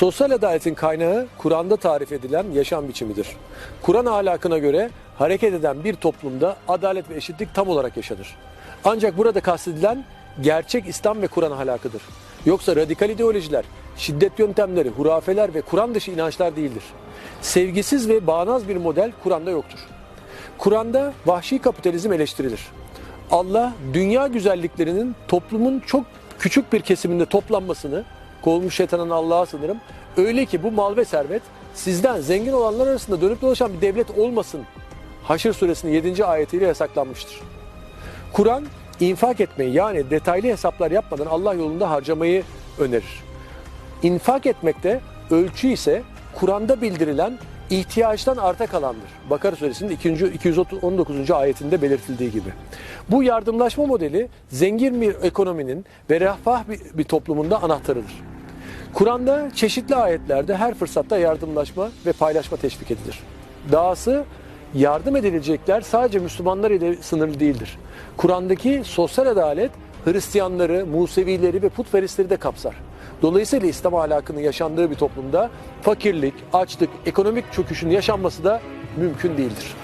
Sosyal adaletin kaynağı Kur'an'da tarif edilen yaşam biçimidir. Kur'an ahlakına göre hareket eden bir toplumda adalet ve eşitlik tam olarak yaşanır. Ancak burada kastedilen gerçek İslam ve Kur'an ahlakıdır. Yoksa radikal ideolojiler, şiddet yöntemleri, hurafeler ve Kur'an dışı inançlar değildir. Sevgisiz ve bağnaz bir model Kur'an'da yoktur. Kur'an'da vahşi kapitalizm eleştirilir. Allah dünya güzelliklerinin toplumun çok küçük bir kesiminde toplanmasını, kovulmuş şeytanın Allah'a sınırım, öyle ki bu mal ve servet sizden zengin olanlar arasında dönüp dolaşan bir devlet olmasın. Haşr suresinin 7. ayetiyle yasaklanmıştır. Kur'an infak etmeyi yani detaylı hesaplar yapmadan Allah yolunda harcamayı önerir. İnfak etmekte ölçü ise Kur'an'da bildirilen ihtiyaçtan arta kalandır. Bakara suresinin 2. 219. ayetinde belirtildiği gibi. Bu yardımlaşma modeli zengin bir ekonominin ve refah bir, bir toplumunda anahtarıdır. Kur'an'da çeşitli ayetlerde her fırsatta yardımlaşma ve paylaşma teşvik edilir. Dahası yardım edilecekler sadece Müslümanlar ile sınırlı değildir. Kur'an'daki sosyal adalet Hristiyanları, Musevileri ve putperestleri de kapsar. Dolayısıyla İslam ahlakının yaşandığı bir toplumda fakirlik, açlık, ekonomik çöküşün yaşanması da mümkün değildir.